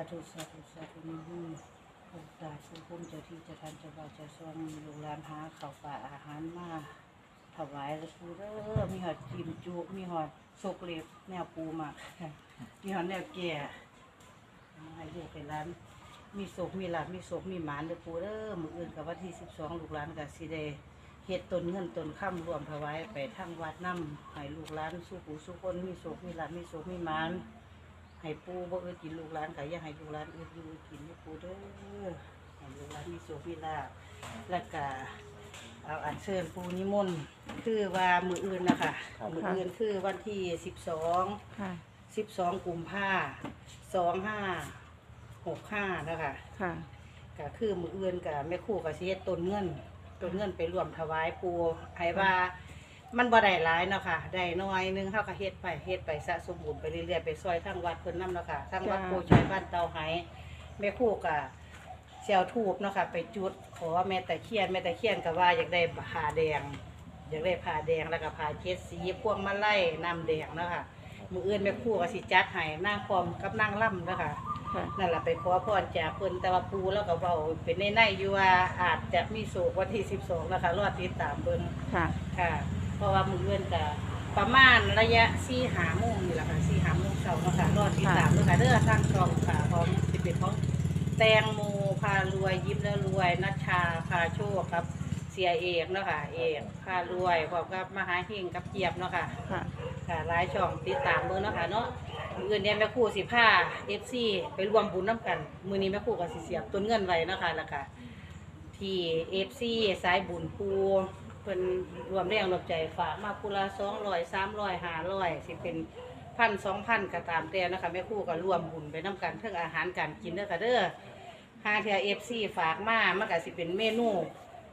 าธุสาธุสาธุมีหุ้นองค์ตาผู้พุ่มเจ้าที่เจะทันเจะบ่าวเจะซองมีลูกหลานหาข้าวปลาอาหารมาถวายแล้วปูเด้อมีหอดจิมจุ มีหอดโซกเล็บแนวปูมากมีหอดแนวแก่เอาให้ลูกให้หลานมีโศกมีหลานมีโศกมีหมานเด้อปูเด้อมืออื่นกับวันที่สิบสองลูกหลานกับสิได้เฮ็ดต้นเงินต้นค่ำรวมถวายไปทางวัดน้ำให้ลูกหลานสู้ผู้สู้คนมีโศกมีหลานมีโศกมีหมาน ให้ปูบ่เอือกินลูกหลานก็อย่าให้ลูกหลานเอืออยู่กินให้ปูเด้อให้ลูกหลานมีโชคมีลาภแล้วก็เอาอัญเชิญปูนิมนต์คือว่ามืออื่นนะคะครับมืออื่นคือวันที่สิบสองค่ะ สิบสองกุมภาสองห้าหกห้านะคะค่ะ ก็คือมืออื่นกับแม่ครู่กับเสียต้นเงินต้นเงินไปรวมถวายปูให้ว่า มันบ่ได้หลายเนาะค่ะได้น้อยหนึงเฮาก็เฮ็ดไปเฮ็ดไปสะสมบุญไปเรื่อยๆไปซอยทั้งวัดเพิ่นนำเนาะค่ะทั้งวัดจ้า โพชัยบ้านเตาไหแม่ครู่ก็เสียวทูบเนาะค่ะไปจุดขอแม่ตะเคียนแม่ตะเคียนก็ว่าอยากได้ผ้าแดง อยากได้ผ้าแดงแล้วก็ผ้าเช็ดสีพวงมาลัยน้ำแดงเนาะค่ะมื้ออื่นแม่ครู่ก็สิจัดให้นางพร้อมกับนางล่ำเนาะค่ะ ค่ะ นั่นแหละไปขอพรจากเพิ่นแต่ว่าปูแล้วก็เว้าเป็นในในๆอยู่ว่าอาจจะมีโศกวันที่ 12 นะคะรอติดตามเบิ่งค่ะ ค่ะ เพราะว่ามือเงินก็ประมาณระยะสี่หาโมงนี่แหละค่ะสี่หาโมงเช้าเนาะค่ะรอติดตามด้วยค่ะเด้อทางช่องค่ะพร้อมสิเป็นของแตงโมพารวยยิ้มแล้วรวยนัชชาพาโชคครับ เสียเอกเนาะค่ะเอกพารวยพร้อมกับมหาเฮงกับเกียบเนาะค่ะ ค่ะ ค่ะหลายช่องติดตามเบิ่งเนาะค่ะเนาะมืออื่นเนี่ยแม่ครู่สิผ้าเอฟซีไปรวมบุญน้ำกัน มือนี้แม่ครู่ก็สิเสียบต้นเงินไว้เนาะค่ะแล้วก็ที่เอฟซีสายบุญปูเพิ่นรวมแรงรวมใจฝากมาคูละสองร้อยสามร้อยห้าร้อยสิเป็นพันสองพันก็ตามแต่นะคะแม่ครู่ก็รวมบุญไปน้ำกันเรื่องอาหารการกินเด้อค่ะเด้อหาเทียเอฟซีฝากมามันก็สิเป็นเมนู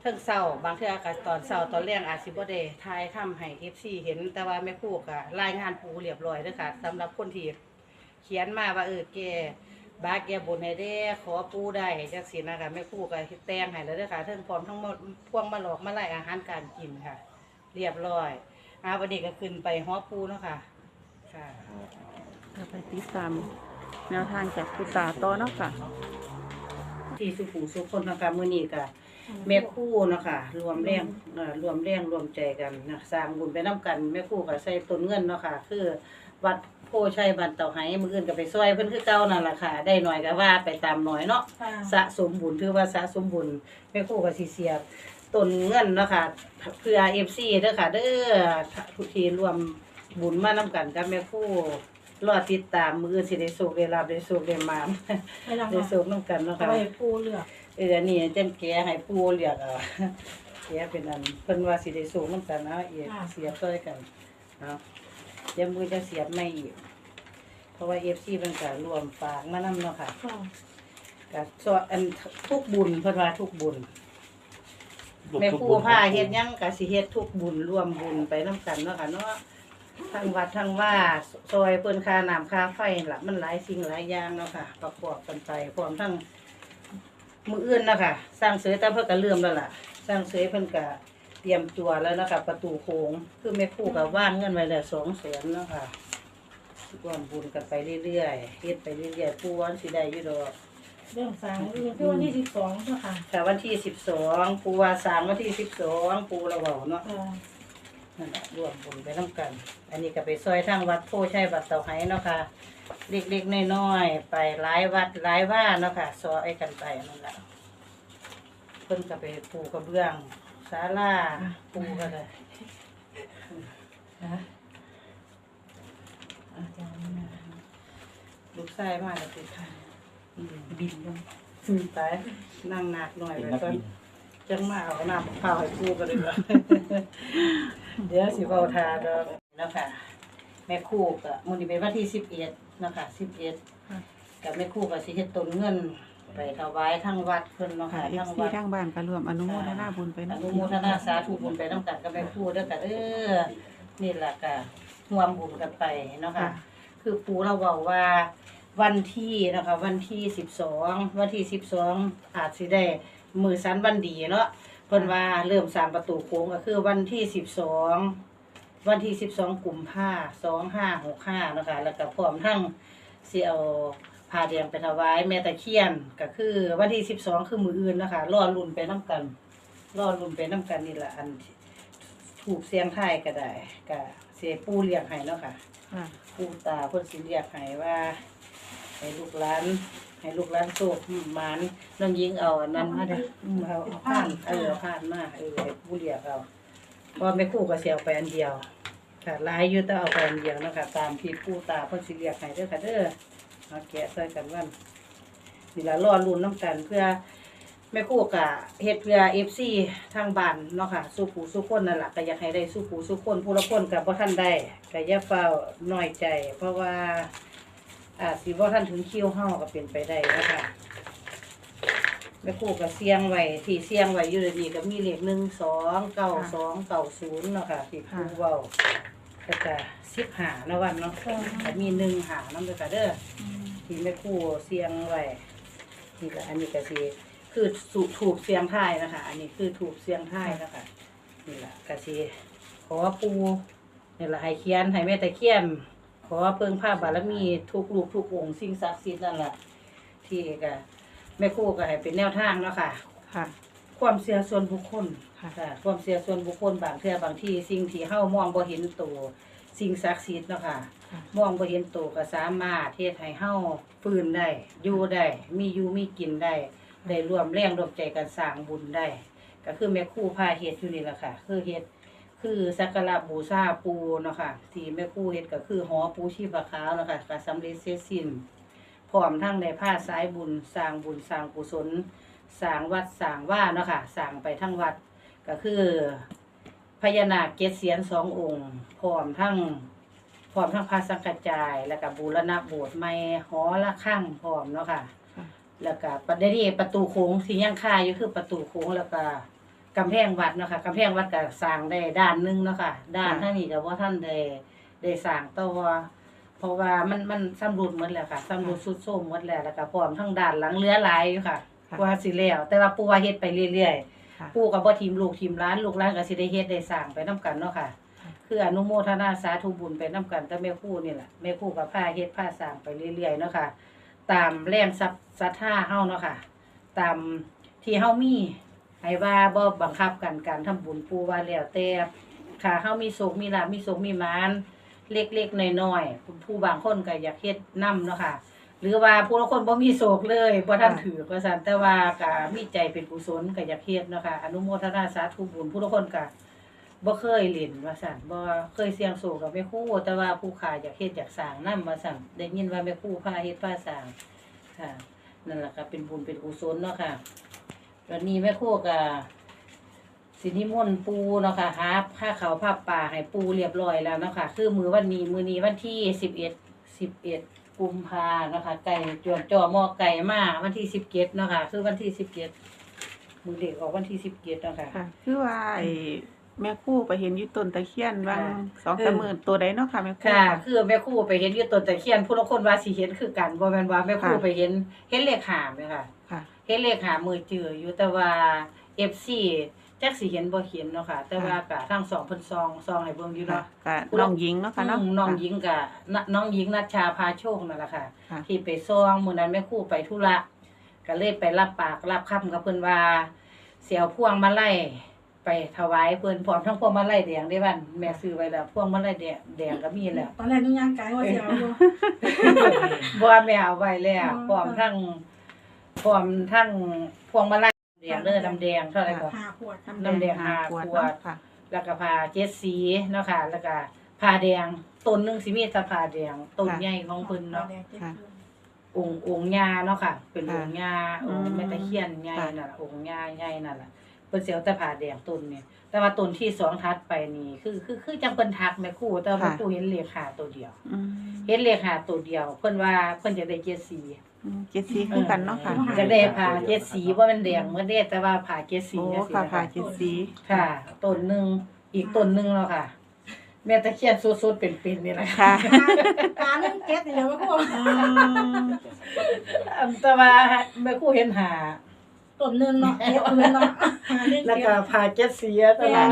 เทิงเศร้าบางเทื่อก็ตอนเศร้าตอนแรกอาจสิบ่ได้ทายทำให้ FC เห็นแต่ว่าแม่ครูก็รายงานปูเรียบร้อยเด้อค่ะสำหรับคนที่เขียนมาว่าเออแก บาแกบนให้ได้ขอปูได้จังซี่นะคะแม่ครูก็แต่งให้แล้วเด้อค่ะเทิงพร้อมทั้งหมดพวงมาหลอกมาไล่อาหารการกินค่ะ เรียบร้อยอาวันนี้ก็ขึ้นไปฮอปูเนาะค่ะค่ะเราไปติดตามแนวทางจากคุณตาต่อเนาะค่ะ ที่สุขุมสุขคนนะคะมื้อนี้ก็แม่ครู่เนาะค่ะรวมแรงเอ่อรวมแรงรวมใจกันนะสร้างบุญไปนํกันแม่ครู่ก็ใส่ต้นเงินเนาะค่ะคือวัด โพชัยบ้านเต่าไหมื้ออื่นก็ไปซอยเพิ่นคือเก่านั่นล่ะค่ะ ได้หน่อยก็ว่าไปตามหน่อยเนาะสะสมบุญถือว่าสะสมบุญแม่ครู่ก็สิเสียบต้นเงินเนาะค่ะเพื่อ FC เด้อค่ะเด้อทุกทีรวมบุญมานํกันกับแม่ครู่รอติดตามมื้ออื่นสิได้สุขได้ลาบได้สุขได้หมานไม่ต้องได้สุขนํกันเนาะเอาค่ะไว้ปูเลือกเอออันนี้เจ้นแกให้ปูเรียกเอาแกเป็นอันเพิ่นว่าสิได้สูงนำกันนะเอียเสียบซ้อยกันเอา เดี๋ยวมือจะเสียบไม่อีก เพราะว่า FC เพิ่นก็รวมฝากมานำเนาะค่ะค่ะก็สวดอันทุกบุญเพิ่นว่าทุกบุญแม่ครูผ้าเฮ็ดหยังก็สิเฮ็ดทุกบุญรวมบุญไปนํกันเนาะค่ะเนาะทั้งวัดทั้งว่าซอยเพิ่นค่าน้ำค่าไฟล่ะมันหลายสิ่งหลายอย่างเนาะค่ะ ประกอบกันไปพร้อมทั้งมืออื่นนะคะสร้างเสยตามเพิ่นก็เริ่มแล้วล่ะ สร้างเสยเพิ่นก็เต รียมตัวแล้วนะคะประตูโค้งคือแม่ครู่ก็ว่างเงินไว้แล้วสองแสนเนาะค่ะร่วมบุญกันไปเรื่อยๆเฮ็ดไปเรื่อยๆผู้วันสิได้อยู่ดอกเรื่องสางเรื่องที่วันที่สิบสองเจ้าค่ะค่ะวันที่สิบสองปูว่าสร้างวันที่สิบสองปูเราบอกเนาะค่ะนั่นแหละร่วมบุญไปน้ำกัน อันนี้ก็ไปซอยทางวัดโพชัยบัดเต่าไหเนาะค่ะเล็กๆน้อยๆไปหลายวัดหลายว่าเนาะค่ะซอยกันไปนั่นแหละเพิ่นก็ไปปูกระเบื้อง ศาลาปูก็ได้นะอาจารย์นะลูกชายมาแล้วสิอืมบินลงอืมไปนั่งหนักหน่อยเป็นไปนักก่อนบินจังมาเอาน้ำข้าวให้ปูกันเลยว่าเดี๋ยวสิเบาทาดอกเนาะค่ะ แม่ครู่ก็มื้อนี้เป็นวันที่สิบเอ็ดเนาะค่ะสิบเอ็ดกับแม่ครู่ก็สิเฮ็ดต้นเงิน ไปถวายทั้งวัดเพิ่นเนาะค่ะค่ะเอฟทั้งซีวัด ทางบ้านก็รวมอนุโมทนาบุญไปอนะ นุโมทนาสาธุบุญไปน้ำกันกับแม่ครูเด้อค่ะเออนี่แหละก็ร่วมบุญกันไปเนาะค่ะ คือปูเราบอกว่าวันที่นะคะ วันที่สิบสองวันที่สิบสองอาจสิได้มือสันวันดีเนาะเพิ่นว่าเริ่มสามประตูโค้งก็คือวันที่สิบสองวันที่สิบสองกุมภาสองห้าหกห้านะคะแล้วก็พร้อมทั้งสิเอา ผผ้าแดงไปถวายแม่ตะเคียนก็คือ วันที่12คือมื้ออื่นนะคะรอรุ่นไปนํกันรอรุ่นไปนํกันนี่ล่ะอันถูกเสียงทายก็ได้ก็เสียปู่เรียกให้เนาะค่ะค่ะปู่ตาเพิ่นสิเรียกให้ว่า ให้ลูกหลานให้ลูกหลานโชคหมานน้องยิงเอาอันนั้นมาเด้ออืมเอาเอาผ่านเออเอาผ่านมาเออให้ปู่เรียกเอาเพราะแม่ครู่ก็สิเอาไปอันเดียวค่ะหลายอยู่แต่เอาไปอันเดียวเนาะคะตามที่ปู่ตาเพิ่นสิเรียกให้เด้อค่ะเด้อ มาแกะใส่กันวันนี่ล่ะรอลุ้นนํกันเพื่อแม่ครู่ก็เฮ็ดเพื่อ FC ทางบ้านเนาะค่ะสู้ผู้สู้คนนั่นล่ะก็อยากให้ได้สู้ผู้สู้คนผู้ละคนก็บ่ทันได้ก็อย่าเฝ้าน้อยใจ เพราะว่าอาจสิบ่ทันถึงคิวเฮาก็เป็นไปได้เนาะคะแม่ครู่ก็เสียงไว้ที่เสียงไว้อยู่ดีๆก็มีเลข1 2 9 2 9 0เนาะค่ะที่ครูเว้าก็จะสิบหานะวันเนาะแต่มีหนึ่งหาน้ำเด้อค่ะเด้อ ที่แม่ครู่เสียงไว้นี่ละอันนี้ก็สิคือสูถูกเสียงท้ายนะคะ อันนี้คือถูกเสียงท้ายนะคะนี่ละก็สิขอปูนี่ละให้เขียนให้แม่ตะเคียนขอเพิ่งผ้าบารมีทุกลูกทุกองค์สิ่งศักดิ์สิทธิ์นั่นแหละที่ก็แม่ครู่ก็ให้เป็นแนวทางเนาะค่ะ ค่ะ ความเชื่อส่วนบุคคลค่ะค่ะความเชื่อส่วนบุคคลบางเทื่อบางที่สิ่งที่เฮามองบ่เห็นตัว สิ่งศักดิ์สิทธิ์เนาะค่ะค่ะมองบ่เห็นตัวก็สามารถเฮ็ดให้เฮาฟื้นได้อยู่ได้ มีอยู่มีกินได้ ได้ร่วมแรงร่วมใจกันสร้างบุญได้ ก็คือแม่ครูพาเฮ็ดอยู่นี่ล่ะค่ะ คือเฮ็ดคือสักการะบูชาปูเนาะค่ะที่แม่ครูเฮ็ดก็คือหอปูชีพขาวเนาะค่ะก็สำเร็จเสร็จสิ้นพร้อมทั้งในผ้าสายบุญสร้างบุญสร้างกุศลสร้างวัดสร้างว่าเนาะค่ะสร้างไปทั้งวัดก็คือพ ญานาคเกศเสียนสององค์พร้อมทั้งพร้อมทั้งพระสังฆจาย แล้วก็บูรณะโบสถ์ใหม่หอละข้างพร้อมเนาะค่ะค่ะแล้วก็ประเดี๋ยวนี้ประตูโค้งที่ยังค่าอยู่คือประตูโค้งแล้วก็กำแพงวัดเนาะค่ะกำแพงวัดก็สร้างได้ด้านหนึงเนาะค่ะด้านท่างนี้ก็บ่ท่านได้ได้สร้างต่อเพราะว่ามันมันสำรุดหมดแล้วค่ะสำรุดสุดโทรมหมดแล้วแล้วก็พร้อมทั้งด้านหลังเหลือหลายอยู่ค่ะค่ะกว่าสิแล้วแต่ว่าปู่ว่าเฮ็ดไปเรื่อย ค่ะๆปู่ก็บ่ทีมลูกทีมหล้านลูกหลานก็สิได้เฮ็ดได้สร้างไปนํกันเนาะค่ะค่ะ คืออนุโมทนาสาธุบุญไปนํกันแต่แม่ครูนี่แหละแม่ครูก็พาเฮ็ดพาสร้างไปเรื่อยๆเนาะค่ะ ตามแรงศรัทศรัทธาเฮาเนาะค่ะ ตามที่เฮามีให้ว่าบ่บังคับกันการทำบุญปู่ว่าแล้วแต่ค่ะเฮามีโศกมีลาภมีโศกมีหมานเล็กๆน้อยๆผู้บางคนก็อยากเฮ็ดนํเนาะค่ะ หรือว่าผู้ลางคนบ่มีโศกเลยบ่ทันถือว่าซั่นแต่ว่าก็มีใจเป็นกุศลก็อยากเฮ็ดเนาะค่ะอนุโมทนาสาธุบุญผู้ลางคนก็บ่เคยเล่นว่าซั่นบ่เคยเสี่ยงโศกกับแม่ครูแต่ว่าผู้ขายอยากเฮ็ดอยากสร้างนำว่าซั่นได้ยินว่าแม่ครูพาเฮ็ดพาสร้างค่ะ นั่นล่ะก็เป็นบุญเป็นกุศลเนาะค่ะวันนี้แม่ครูก็สินิมนต์ปูเนาะค่ะหาผ้าขาวผ้าป่าให้ปูเรียบร้อยแล้วเนาะค่ะ คือมือวันนี้มือนี้วันที่สิบเอ็ดสิบเอ็ด กุมภาเนาะค่ะไก่จวนจ่อหม้อไก่มาวันที่สิบเจ็ดเนาะค่ะคือวันที่สิบเจ็ดมือเด็กออกวันที่สิบเจ็ดเนาะค่ะ ค่ะ คือว่าไอ้แม่ครู่ไปเห็นอยู่ต้นตะเคียนบางค่ะสองสามหมื่นตัวใดเนาะค่ะแม่ครู่ ค่ะ คือแม่ครู่ไปเห็นอยู่ต้นตะเคียนผู้ละคนว่าสิเห็นคือกันบ่แม่นว่าแม่ครู่ค่ะ ไปเห็นเห็นเลขหามเลยค่ะ ค่ะ เฮ็ดเลขหามือจืออยู่แต่ว่า FC จักสิเห็นบ่เห็นเนาะค่ะ แต่ว่าก็ทั้งสองเพิ่นซองซองให้เบิ่งอยู่ค่ะเนาะก็น้องหญิงเนาะค่ะเนาะอืมน้องหญิงกับน้องหญิงนัชชาพาโชคนั่นแหละค่ะค่ะ ที่ไปซองมื้อนั้นแม่ครู่ไปธุระก็เลยไปรับปากรับคำกับเพิ่นว่าเสียวพวงมาลัยไปถวายเพิ่นพร้อมทั้งพวงมาลัยแดงได้บ้านแม่ซื้อไว้แล้วพวงมาลัยแดงแดงก็มีแล้วตอนแรกนุ่งยางไก่ว่าจะเอาอยู่บ่แม่เอาไว้แล้วอ๋อพร้อมทั้งพร้อมทั้งพวงมาลัยแดงเด้อน้ำแดงเท่าไหร่ก็หาขวดน้ำแดง ห้าห้าขวดขวดเนาะค่ะ แล้วก็ผ้าเจ็ดสีเนาะค่ะ แล้วก็ผ้าแดงต้นหนึงสิมีแต่ผ้าแดงต้นค่ะ ใหญ่ของเพิ่นเนาะ ค่ะ องค์องค์ย่าเนาะค่ะ เป็นค่ะองค์ย่าอืองมค์แม่ตะเคียนใหญ่ค่ะ นั่นล่ะองค์ย่าใหญ่นั่นล่ะเพิ่นสิเอาแต่ผ้าแดงต้นนี่แต่ว่าต้นที่สองทัดไปนี่คือคือคือจังเพิ่นทักแม่ครูแต่ว่าแม่ครูเห็นเลขหาตัวเดียว อืม เห็นเลขหาตัวเดียว เพิ่นว่าเพิ่นจะได้เจ็ดสีอืม เจ็ดสีคือกันเนาะค่ะจะได้ผ้าเจ็ดสีบ่แม่นแดงเหมือนเด้แต่ว่าผ้าเจ็ดสีโอ้จังซี่ค่ะนะค่ะคะเจ็ดสีค่ะต้นหนึ่งอีกต้นหนึ่งแล้วค่ะ แม่ตะเคียนสุดๆเป็นๆนี่แหละค่ะตาเรื่องเก็ตเนี่ยว่าพวกอืมอันแต่ว่าแม่ครู่เห็นหา ต้นหนึงเนาะเจ็ดพื้นเนาะหาหนึ่งแล้วเจ็ก็ดพาเจ็ดเสียตลาด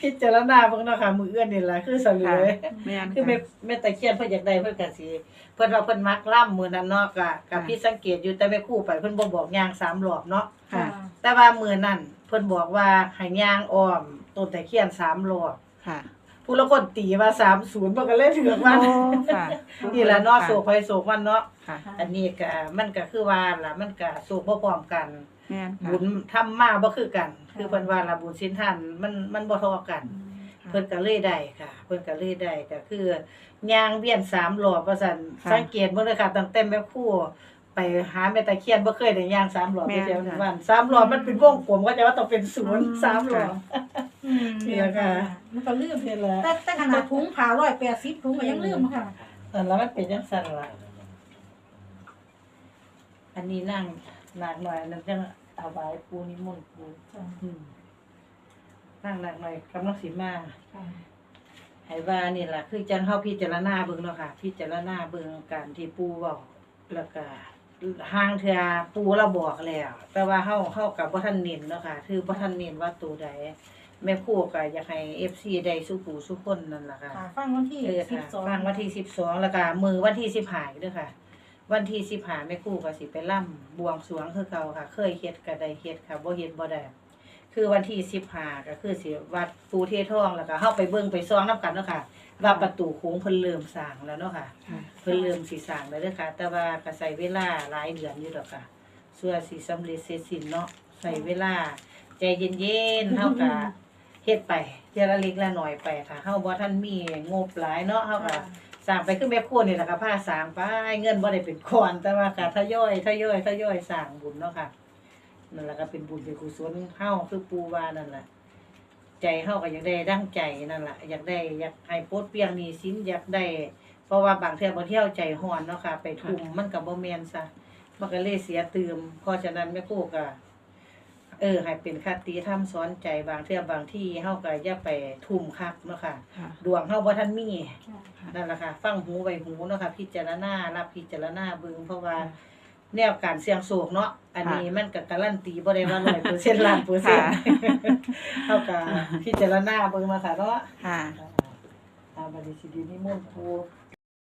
พิจารณาเบิ่งเนาะค่ะมือเอื้อนนี่ล่ะคือเสลค่ะยแม่นคือแม่ค่ะแม่ตะเคียนเพิ่นอยากได้เพิ่นก็สิเพิ่นว่าเพิ่นมักล่ำมื้อนั้นเนาะก็ก็ค่ะพี่สังเกตอยู่แต่แม่ครู่ไปเพิ่นบ่บอกย่างสามรอบเนาะค่ะ แต่ว่ามื้อนั้นเพิ่นบอกว่าให้ย่างอ้อมต้นตะเคียนสามรอบค่ะผู้ละคนตีว่า30เพิ่นก็เลยถือว่าโอ้ค่ะนี่ล่ะเนาะโศกไผโศกมันเนาะค่ะ อันนี้ก็มันก็คือว่าล่ะมันก็โศกบ่พร้อมกัน แม่นค่ะ บุญทำมาบ่คือกัน คือเพิ่นว่าละบุญสินทานมันมันบ่เท่ากัน เพิ่นก็เลยได้ค่ะ เพิ่นก็เลยได้ก็คือย่างเวียนสามรอบว่าซั่นค่ะสังเกตเบิ่งเลยค่ะตั้งแต่แม่ครูไปหาแม่ตะเคียนบ่เคยได้ย่างสามรอบแม่นเดียวค่ะวันสามรอบมันเป็นวงกลมก็จะว่าต้องเป็นศูนย์อืม สามรอบ อืมนี่แหละค่ะ มันก็ลืมนี่แหละแต่แต่ขนาดถุงผ่าร้อยแปดสิบถุงก็ยังลืมค่ะนั่นแล้วมันเป็นจังซั่นล่ะอันนี้นั่ง หนักหน่อยนั่นจังเอาไว้ปูนิมนต์ปูอืมนั่งหนักหน่อยกำลังสิมาให้ว่านี่ล่ะคือจังเฮาพิจารณาเบิ่งเนาะค่ะ พิจารณาเบิ่งการที่ปู่เว้าแล้วก็ห่างเทื่อปู่เราบอกแล้ว แต่ว่าเฮาเฮากับบ่ทันเน้นเนาะค่ะคือบ่ทันเน้นว่าตัวใดแม่ครูก็อยากให้ FC ได้สู้ปู่สู้คนนั่นล่ะค่ะ ค่ะ ฟังวันที่เออสิบค่ะสอง ฟังวันที่12แล้วก็มือวันที่15อีกเด้อค่ะ วันที่15แม่ครูก็สิไปล่ำบวงสรวงคือเก่าค่ะ เคยเฮ็ดก็ได้เฮ็ดค่ะบ่เฮ็ดบ่ได้คือวันที่15ก็คือสิวัดปูเททองแล้วก็เฮาไปเบิ่งไปซองนํกันเนาะค่ะ ว่าประตูโค้งเพิ่นเริ่มสร้างแล้วเนาะค่ะค่ะเพิ่นเริ่มสิสร้างแล้วเด้อค่ะ แต่ว่าก็ใช้เวลาหลายเดือนอยู่ดอกค่ะส่วนสิสำเร็จเสร็จสิ้นเนาะใช้เวลา ใจเย็นๆเฮาก็เฮ็ดไปเทีละเล็กละน้อยไปค่ะเฮาบ่ทันมีงบหลายเนาะเฮาก็ สร้างไปคือแม่ครัวนี่แหละค่ะพาสร้างไปเงินบ่ได้เป็นก้อนแต่ว่าก็ทยอยทยอยทยอยสร้างบุญเนาะค่ะนั่นแหละก็เป็นบุญเป็นกุศลเฮาคือปูวานั่นแหละใจเฮาก็อยากได้ดั้งใจนั่นแหละอยากได้อยากให้โพดเปียงหนี้สินอยากได้ เพราะว่าบางเทื่อบางเที่ยวใจฮ้อนเนาะค่ะ ไปทุ่มมันก็บ่แมนซะมันก็เลยเสียเติมเพราะฉะนั้นแม่ครูก็ เออให้เป็นคติธรรมสอนใจบางเทื่อบางที่เฮาก็อย่าไปทุ่มคักเนาะค่ะ ค่ะ ดวงเฮาบ่ทันมีค่ะนั่นแหละค่ะ ฟังหูไว้หูเนาะค่ะ พิจารณารับพิจารณาเบิ่งเพราะว่าแนวการเสี่ยงโศกเนาะอันนี้มันก็การันตีบ่ได้ว่า100%ล้านเปอร์เซ็นต์เฮาก็พิจารณาเบิ่งมาค่ะเนาะค่ะ อ่าบัดนี้สิดีนิมนต์ครู